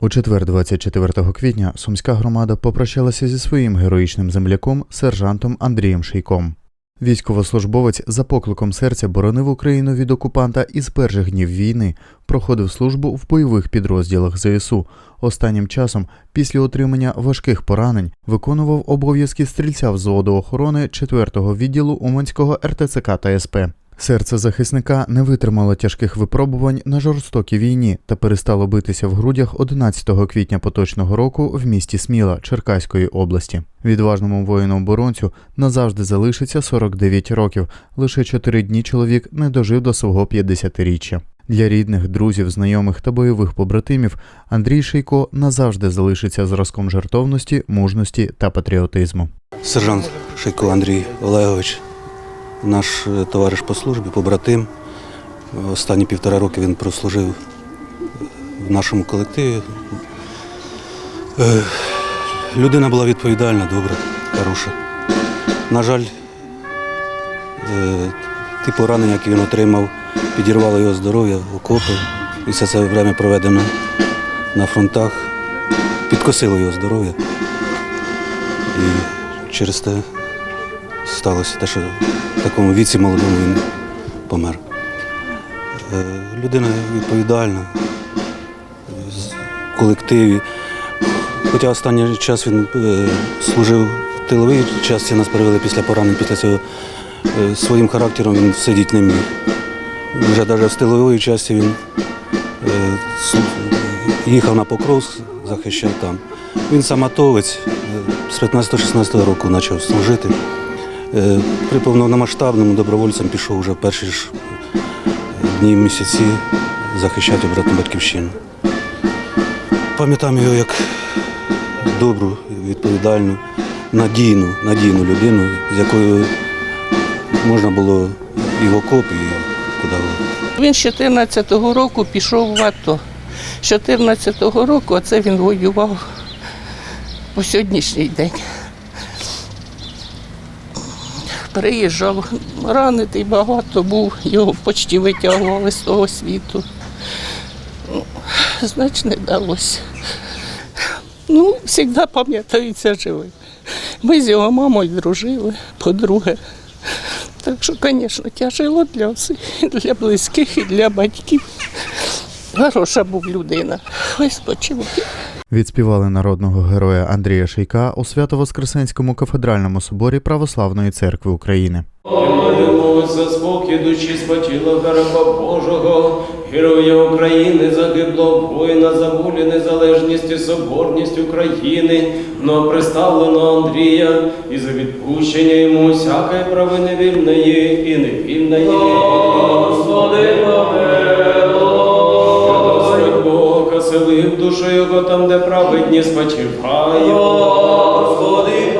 У четвер, 24 квітня, сумська громада попрощалася зі своїм героїчним земляком, сержантом Андрієм Шийком. Військовослужбовець за покликом серця боронив Україну від окупанта і з перших днів війни проходив службу в бойових підрозділах ЗСУ. Останнім часом, після отримання важких поранень, виконував обов'язки стрільця взводу охорони 4-го відділу Уманського РТЦК та СП. Серце захисника не витримало тяжких випробувань на жорстокій війні та перестало битися в грудях 11 квітня поточного року в місті Сміла Черкаської області. Відважному воїну-оборонцю назавжди залишиться 49 років. Лише 4 дні чоловік не дожив до свого 50-річчя. Для рідних, друзів, знайомих та бойових побратимів Андрій Шийко назавжди залишиться зразком жертовності, мужності та патріотизму. Сержант Шийко Андрій Олегович, наш е, товариш по службі, побратим. Останні півтора роки він прослужив в нашому колективі. Е, Людина була відповідальна, добра, хороша. На жаль, е, ті поранення, які він отримав, підірвало його здоров'я, окопи. І все це время проведено на фронтах, підкосило його здоров'я. І через те сталося те, що в такому віці молодому він помер. Е, Людина відповідальна в колективі. Хоча останній час він е, служив в тиловій часті, нас перевели після поранень, після цього е, своїм характером він сидіти не міг. Вже навіть з тилової часті він їхав на Покровськ, захищав там. Він сам атовець, з 15-16 року почав служити. Е, При повномасштабному добровольцем пішов вже перші ж дні місяці захищати обратну батьківщину. Пам'ятаємо його як добру, відповідальну, надійну, надійну людину, з якою можна було і в окоп, і куди. Він з 14-го року пішов в АТО. З 14-го року оце він воював по сьогоднішній день. Приїжджав, ранитий багато був, його почти витягували з того світу. Ну, Значить, не вдалося. Ну, завжди пам'ятається живим. Ми з його мамою дружили, подруги. Так що, звісно, тяжело для всіх, для близьких, і для батьків. Хороша був людина. Ой, спочивай. Відспівали народного героя Андрія Шийка у Свято-Воскресенському кафедральному соборі Православної церкви України. Молимось за спокій душі спочила раба Божого, героя України, загиблого воїна за волю, незалежність і соборність України, но представлено Андрія і за відпущення йому всякої правини вільної і невільної. Господи, Господь де праведні спочивають. Господи,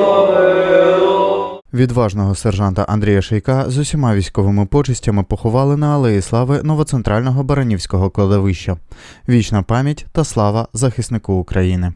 Відважного сержанта Андрія Шейка з усіма військовими почистями поховали на Алеї Слави новоцентрального Баранівського кладовища. Вічна пам'ять та слава захиснику України.